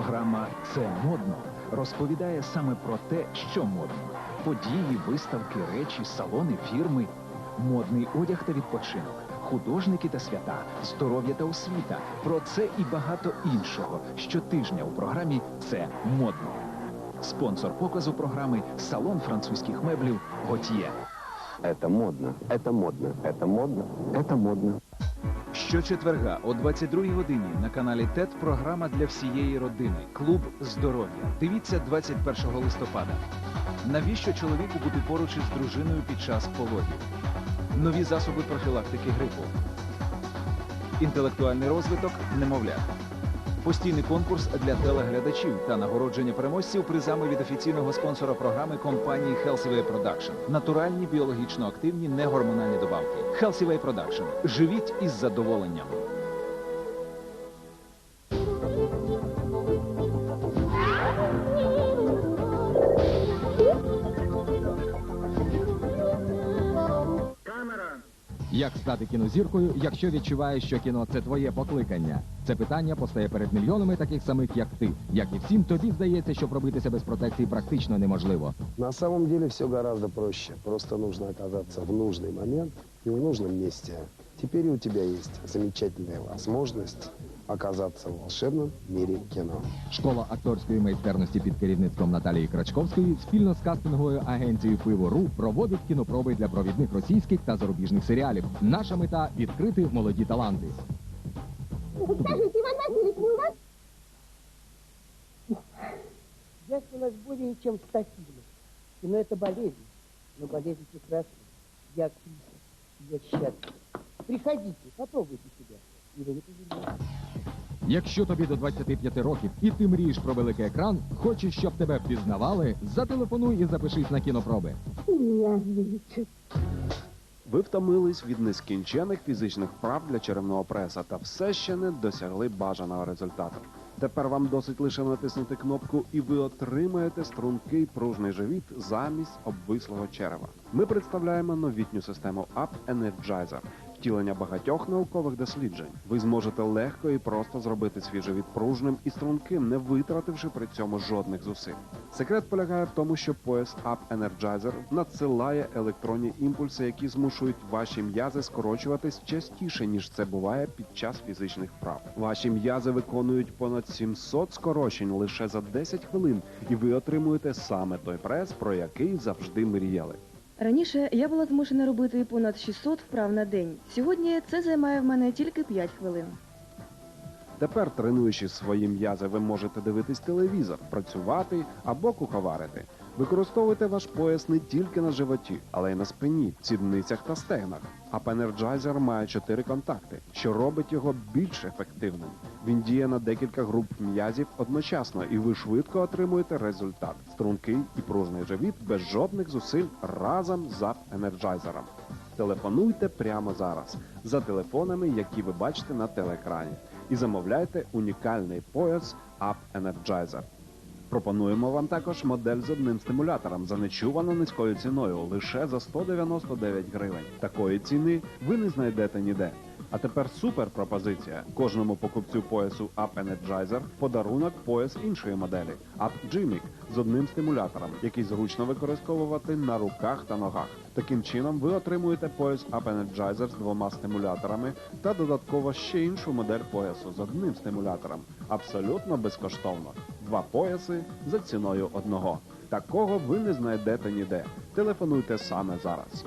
Програма Це модно розповідає саме про те, що модно: події, виставки, речі, салони, фірми, модний одяг та відпочинок, художники та свята, здоров'я та освіта. Про це і багато іншого щотижня у програмі Це модно. Спонсор показу програми салон французьких меблів Готьє. Это модно, это модно, это модно, это модно. Щочетверга о 22 годині на каналі ТЕТ програма для всієї родини Клуб здоров'я. Дивіться 21 листопада. Навіщо чоловіку бути поруч із дружиною під час пологів? Нові засоби профілактики грипу. Інтелектуальний розвиток немовлят. Постійний конкурс для телеглядачів та нагородження переможців призами від офіційного спонсора програми компанії Healthway Production. Натуральні біологічно активні негормональні добавки. Healthway Production. Живіть із задоволенням. Як стати кінозіркою, якщо відчуваєш, що кіно це твоє покликання? Це питання постає перед мільйонами таких самих, як ти. Як і всім, тобі здається, що пробитися без протекції практично неможливо. На самом деле все гораздо проще. Просто нужно оказаться в нужный момент и в нужном месте. Теперь у тебя есть замечательная возможность оказаться в волшебном мире кино. Школа акторської майстерності під керівництвом Наталії Крачковської спільно з кастинговою агенцією Пиво.ру проводить кінопроби для провідних російських та зарубіжних серіалів. Наша мета відкрити молоді таланти. Скажите, Иван Васильевич, не у вас? Я снялась более чем в ста фильмах. Кино это болезнь, но болезнь прекрасна. Я актриса, я счастлив. Приходите, попробуйте себя, и вы не. Якщо тобі до 25 років і ти мрієш про великий екран, хочеш, щоб тебе впізнавали, зателефонуй і запишись на кінопроби. Ви втомились від нескінчених фізичних вправ для черевного преса та все ще не досягли бажаного результату. Тепер вам досить лише натиснути кнопку, і ви отримаєте стрункий пружний живіт замість обвислого черева. Ми представляємо новітню систему Up Energizer, втілення багатьох наукових досліджень. Ви зможете легко і просто зробити живіт і струнким, не витративши при цьому жодних зусиль. Секрет полягає в тому, що пояс Up Energizer надсилає електронні імпульси, які змушують ваші м'язи скорочуватись частіше, ніж це буває під час фізичних вправ. Ваші м'язи виконують понад 700 скорочень лише за 10 хвилин, і ви отримуєте саме той прес, про який завжди мріяли. Раніше я була змушена робити понад 600 вправ на день. Сьогодні це займає в мене тільки 5 хвилин. Тепер, тренуючи свої м'язи, ви можете дивитись телевізор, працювати або куховарити. Використовуйте ваш пояс не тільки на животі, але й на спині, сідницях та стегнах. Up Energizer має чотири контакти, що робить його більш ефективним. Він діє на декілька груп м'язів одночасно, і ви швидко отримуєте результат стрункий і пружний живіт без жодних зусиль разом з Up Energizer. Телефонуйте прямо зараз за телефонами, які ви бачите на телеекрані, і замовляйте унікальний пояс Up Energizer. Пропонуємо вам також модель з одним стимулятором за нечувано низькою ціною лише за 199 гривень. Такої ціни ви не знайдете ніде. А тепер супер пропозиція. Кожному покупцю поясу Up Energizer подарунок пояс іншої моделі Up Gimic з одним стимулятором, який зручно використовувати на руках та ногах. Таким чином ви отримуєте пояс Up Energizer з двома стимуляторами та додатково ще іншу модель поясу з одним стимулятором. Абсолютно безкоштовно. Два пояси за ціною одного. Такого ви не знайдете ніде. Телефонуйте саме зараз.